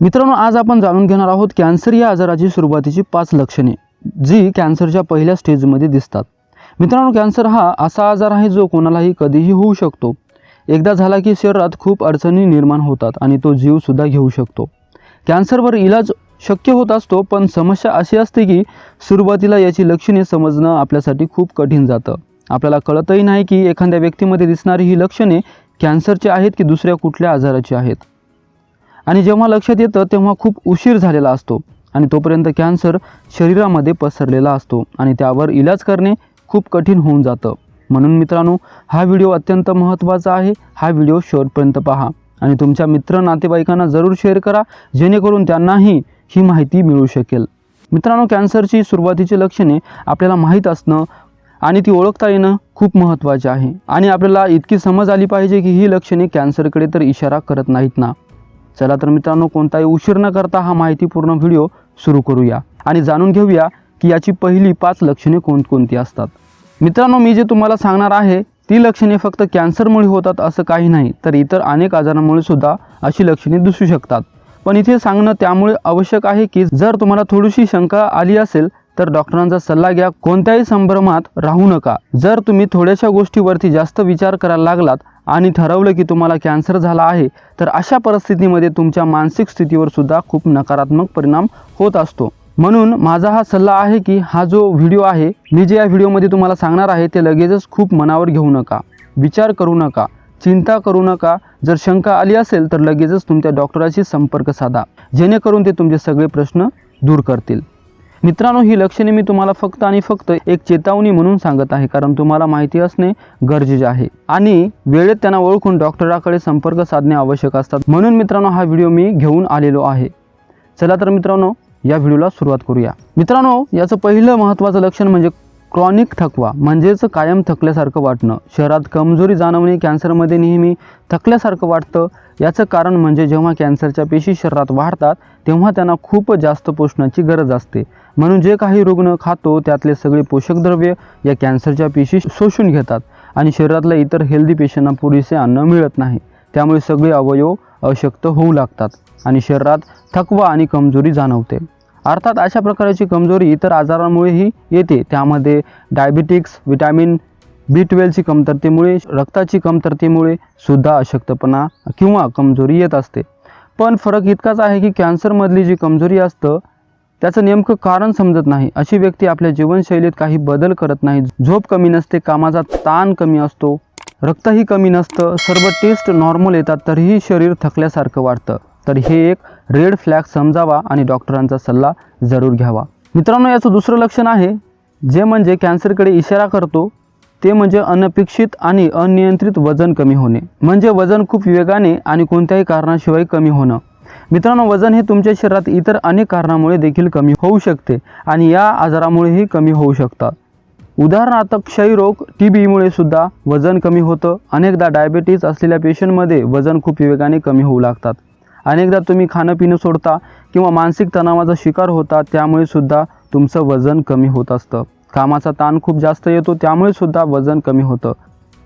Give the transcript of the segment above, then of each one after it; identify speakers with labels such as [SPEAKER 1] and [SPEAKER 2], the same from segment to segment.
[SPEAKER 1] मित्रांनो आज आपण जाणून घेणार आहोत कॅन्सर या आजाराची सुरुवातीची पाच लक्षणे जी कॅन्सरच्या पहिल्या स्टेजमध्ये दिसतात. मित्रांनो कॅन्सर हा असा आजार आहे जो कोणालाही कधीही होऊ शकतो. एकदा झाला की शरीरात खूप अडचणी निर्माण होतात आणि तो जीवसुद्धा घेऊ शकतो. कॅन्सरवर इलाज शक्य होत असतो पण समस्या अशी असते की सुरुवातीला याची लक्षणे समजणं आपल्यासाठी खूप कठीण जातं. आपल्याला कळतही नाही की एखाद्या व्यक्तीमध्ये दिसणारी ही लक्षणे कॅन्सरची आहेत की दुसऱ्या कुठल्या आजाराची आहेत. आणि जेव्हा लक्षात येतं तेव्हा खूप उशीर झालेला असतो. आणि तोपर्यंत कॅन्सर शरीरामध्ये पसरलेला असतो आणि त्यावर इलाज करणे खूप कठीण होऊन जातं. म्हणून मित्रांनो हा व्हिडिओ अत्यंत महत्त्वाचा आहे. हा व्हिडिओ शेवटपर्यंत पहा आणि तुमच्या मित्र नातेवाईकांना जरूर शेअर करा जेणेकरून त्यांनाही ही माहिती मिळू शकेल. मित्रांनो कॅन्सरची सुरुवातीची लक्षणे आपल्याला माहीत असणं आणि ती ओळखता येणं खूप महत्त्वाचे आहे. आणि आपल्याला इतकी समज आली पाहिजे की ही लक्षणे कॅन्सरकडे तर इशारा करत नाहीत ना. चला तर मित्रांनो कोणताही उशीर न करता हा माहितीपूर्ण व्हिडिओ सुरू करूया आणि जाणून घेऊया की याची पहिली पाच लक्षणे कोणकोणती असतात. मित्रांनो मी जे तुम्हाला सांगणार आहे ती लक्षणे फक्त कॅन्सरमुळे होतात असं काही नाही तर इतर अनेक आजारांमुळे सुद्धा अशी लक्षणे दिसू शकतात. पण इथे सांगणं त्यामुळे आवश्यक आहे की जर तुम्हाला थोडीशी शंका आली असेल तर डॉक्टरांचा सल्ला घ्या. कोणत्याही संभ्रमात राहू नका. जर तुम्ही थोड्याशा गोष्टीवरती जास्त विचार करायला लागलात आणि ठरवलं की तुम्हाला कॅन्सर झाला आहे तर अशा परिस्थितीमध्ये तुमच्या मानसिक स्थितीवर सुद्धा खूप नकारात्मक परिणाम होत असतो. म्हणून माझा हा सल्ला आहे की हा जो व्हिडिओ आहे मी जे या व्हिडिओमध्ये तुम्हाला सांगणार आहे ते लगेचच खूप मनावर घेऊ नका विचार करू नका चिंता करू नका. जर शंका आली असेल तर लगेचच तुमच्या डॉक्टराशी संपर्क साधा जेणेकरून ते तुमचे सगळे प्रश्न दूर करतील. मित्रांनो ही लक्षणे मी तुम्हाला फक्त आणि फक्त एक चेतावणी म्हणून सांगत आहे कारण तुम्हाला माहिती असणे गरजेचे आहे. आणि वेळेत त्यांना ओळखून डॉक्टराकडे संपर्क साधणे आवश्यक असतात. म्हणून मित्रांनो हा व्हिडिओ मी घेऊन आलेलो आहे. चला तर मित्रांनो या व्हिडिओला सुरुवात करूया. मित्रांनो याचं पहिलं महत्त्वाचं लक्षण म्हणजे क्रॉनिक थकवा म्हणजेच कायम थकल्यासारखं वाटणं. शहरात कमजोरी जाणवणे कॅन्सरमध्ये नेहमी थकल्यासारखं वाटतं. याचं कारण म्हणजे जेव्हा कॅन्सरच्या पेशी शरीरात वाढतात तेव्हा त्यांना खूप जास्त पोषणाची गरज असते. म्हणून जे काही रुग्ण खातो त्यातले सगळे पोषक द्रव्य या कॅन्सरच्या पेशी शोषून घेतात आणि शरीरातल्या इतर हेल्दी पेशींना पुरेसे अन्न मिळत नाही. त्यामुळे सगळे अवयव अशक्त होऊ लागतात आणि शरीरात थकवा आणि कमजोरी जाणवते. अर्थात अशा प्रकारची कमजोरी इतर आजारांमुळेही येते. त्यामध्ये डायबिटिक्स विटॅमिन बी ट्वेल्वची कमतरतेमुळे रक्ताची कमतरतेमुळे सुद्धा अशक्तपणा किंवा कमजोरी येत असते. पण फरक इतकाच आहे की कॅन्सरमधली जी कमजोरी असतं त्याचं नेमकं कारण समजत नाही. अशी व्यक्ती आपल्या जीवनशैलीत काही बदल करत नाही. झोप कमी नसते कामाचा ताण कमी असतो रक्तही कमी नसतं सर्व टेस्ट नॉर्मल येतात तरीही शरीर थकल्यासारखं वाटतं. तर हे एक रेड फ्लॅग समजावा आणि डॉक्टरांचा सल्ला जरूर घ्यावा. मित्रांनो याचं दुसरं लक्षण आहे जे म्हणजे कॅन्सरकडे इशारा करतो ते म्हणजे अनपेक्षित आणि अनियंत्रित वजन कमी होणे. म्हणजे वजन खूप वेगाने आणि कोणत्याही कारणाशिवाय कमी होणं. मित्रांनो वजन हे तुमच्या शरीरात इतर अनेक कारणामुळे देखील कमी होऊ शकते आणि या आजारामुळेही कमी होऊ शकतात. उदाहरणार्थ क्षयरोग टी बीमुळे सुद्धा वजन कमी होतं. अनेकदा डायबेटीज असलेल्या पेशंटमध्ये वजन खूप वेगाने कमी होऊ लागतात. अनेकदा तुम्ही खाणं पिणं सोडता किंवा मानसिक तणावाचा शिकार होता त्यामुळे सुद्धा तुमचं वजन कमी होत असतं. कामाचा ताण खूप जास्त येतो त्यामुळे सुद्धा वजन कमी होतं.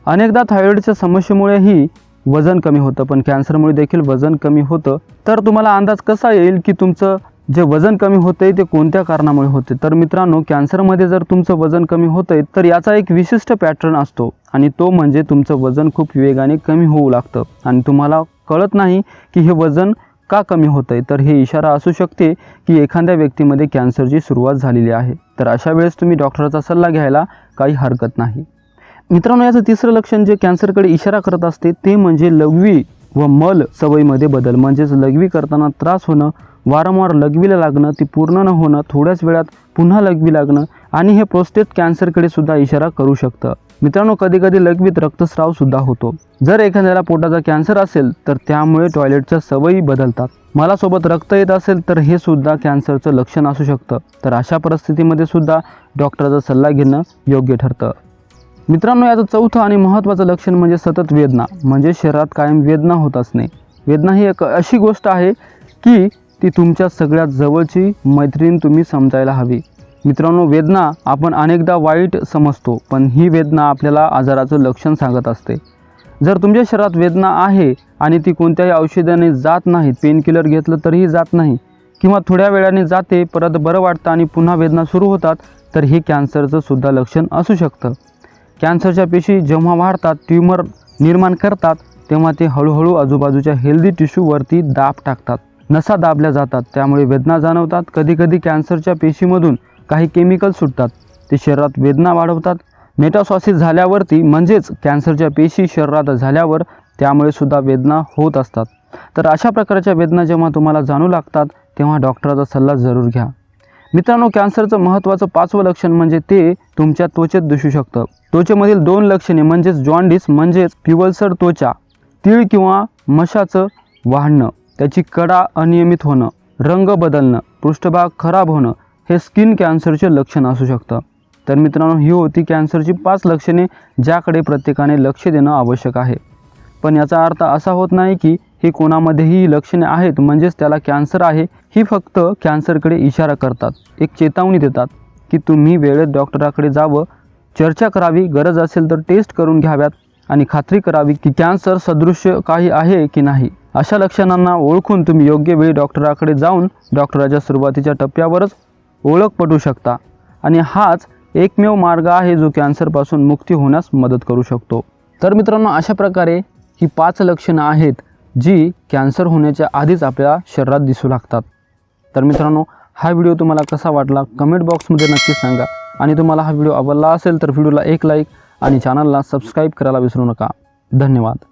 [SPEAKER 1] अनेकदा थायरॉईडच्या समस्येमुळेही वजन कमी होतं पण कॅन्सरमुळे देखील वजन कमी होतं. तर तुम्हाला अंदाज कसा येईल की तुमचं जे वजन कमी होतंय ते कोणत्या कारणामुळे होते? तर मित्रांनो कॅन्सरमध्ये जर तुमचं वजन कमी होतंय तर याचा एक विशिष्ट पॅटर्न असतो आणि तो म्हणजे तुमचं वजन खूप वेगाने कमी होऊ लागतं. आणि तुम्हाला कळत नाही की हे वजन का कमी होतंय तर हे इशारा असू शकते की एखाद्या व्यक्तीमध्ये कॅन्सरची सुरुवात झालेली आहे. तर अशा वेळेस तुम्ही डॉक्टरचा सल्ला घ्यायला काही हरकत नाही. मित्रांनो याचं तिसरं लक्षण जे कॅन्सरकडे इशारा करत असते ते म्हणजे लघवी व मल सवयीमध्ये बदल. म्हणजेच लघवी करताना त्रास होणं वारंवार लघवीला लागणं ती पूर्ण न होणं थोड्याच वेळात पुन्हा लघवी लागणं आणि हे प्रोस्टेट कॅन्सरकडे सुद्धा इशारा करू शकतं. मित्रांनो कधीकधी लघवीत रक्तस्राव सुद्धा होतो. जर एखाद्याला पोटाचा कॅन्सर असेल तर त्यामुळे टॉयलेटच्या सवयी बदलतात. मला सोबत रक्त येत असेल तर हे सुद्धा कॅन्सरचं लक्षण असू शकतं. तर अशा परिस्थितीमध्ये सुद्धा डॉक्टरचा सल्ला घेणं योग्य ठरतं. मित्रांनो याचं चौथं आणि महत्त्वाचं लक्षण म्हणजे सतत वेदना. म्हणजे शरीरात कायम वेदना होत असणे. वेदना ही एक अशी गोष्ट आहे की ती तुमच्या सगळ्यात जवळची मैत्रीण तुम्ही समजायला हवी. मित्रांनो वेदना आपण अनेकदा वाईट समजतो पण ही वेदना आपल्याला आजाराचं लक्षण सांगत असते. जर तुमच्या शरीरात वेदना आहे आणि ती कोणत्याही औषधाने जात नाही पेनकिलर घेतलं तरीही जात नाही किंवा थोड्या वेळाने जाते परत बरं वाटतं आणि पुन्हा वेदना सुरू होतात तर हे कॅन्सरचं सुद्धा लक्षण असू शकतं. कॅन्सरच्या पेशी जेव्हा वाढतात ट्यूमर निर्माण करतात तेव्हा ते हळूहळू आजूबाजूच्या हेल्दी टिश्यूवरती दाब टाकतात. नसा दाबल्या जातात. त्यामुळे वेदना जाणवतात. कधीकधी कॅन्सरच्या पेशीमधून काही केमिकल सुटतात. ते शरीरात वेदना वाढवतात. मेटासॉसिस झाल्यावरती म्हणजेच कॅन्सरच्या पेशी शरीरात झाल्यावर त्यामुळे सुद्धा वेदना होत असतात. तर अशा प्रकारच्या वेदना जेव्हा तुम्हाला जाणू लागतात तेव्हा डॉक्टराचा सल्ला जरूर घ्या. मित्रांनो कॅन्सरचं महत्त्वाचं पाचवं लक्षण म्हणजे ते तुमच्या त्वचेत दिसू शकतं. त्वचेमधील दोन लक्षणे म्हणजेच जॉन्डिस म्हणजेच पिवळसर त्वचा तीळ किंवा मशाचं वाढणं त्याची कडा अनियमित होणं रंग बदलणं पृष्ठभाग खराब होणं हे स्किन कॅन्सरचे लक्षण असू शकतं. तर मित्रांनो ही होती कॅन्सरची पाच लक्षणे ज्याकडे प्रत्येकाने लक्ष देणं आवश्यक आहे. पण याचा अर्थ असा होत नाही की ही कोणामध्येही ही लक्षणे आहेत म्हणजेच त्याला कॅन्सर आहे ही फक्त कॅन्सरकडे इशारा करतात एक चेतावणी देतात की तुम्ही वेळेत डॉक्टराकडे जावं चर्चा करावी गरज असेल तर टेस्ट करून घ्याव्यात आणि खात्री करावी की कॅन्सर सदृश्य काही आहे की नाही. अशा लक्षणांना ओळखून तुम्ही योग्य वेळी डॉक्टराकडे जाऊन डॉक्टराच्या सुरुवातीच्या टप्प्यावरच ओळख पटू शकता. आणि हाच एकमेव मार्ग आहे जो कॅन्सरपासून मुक्ती होण्यास मदत करू शकतो. तर मित्रांनो अशा प्रकारे ही पाच लक्षणं आहेत जी कॅन्सर होण्याच्या आधीच आपल्या शरीरात दिसू लागतात. तर मित्रांनो हा व्हिडिओ तुम्हाला कसा वाटला कमेंट बॉक्समध्ये नक्की सांगा. आणि तुम्हाला हा व्हिडिओ आवडला असेल तर व्हिडिओला एक लाईक आणि चॅनलला सबस्क्राईब करायला विसरू नका. धन्यवाद.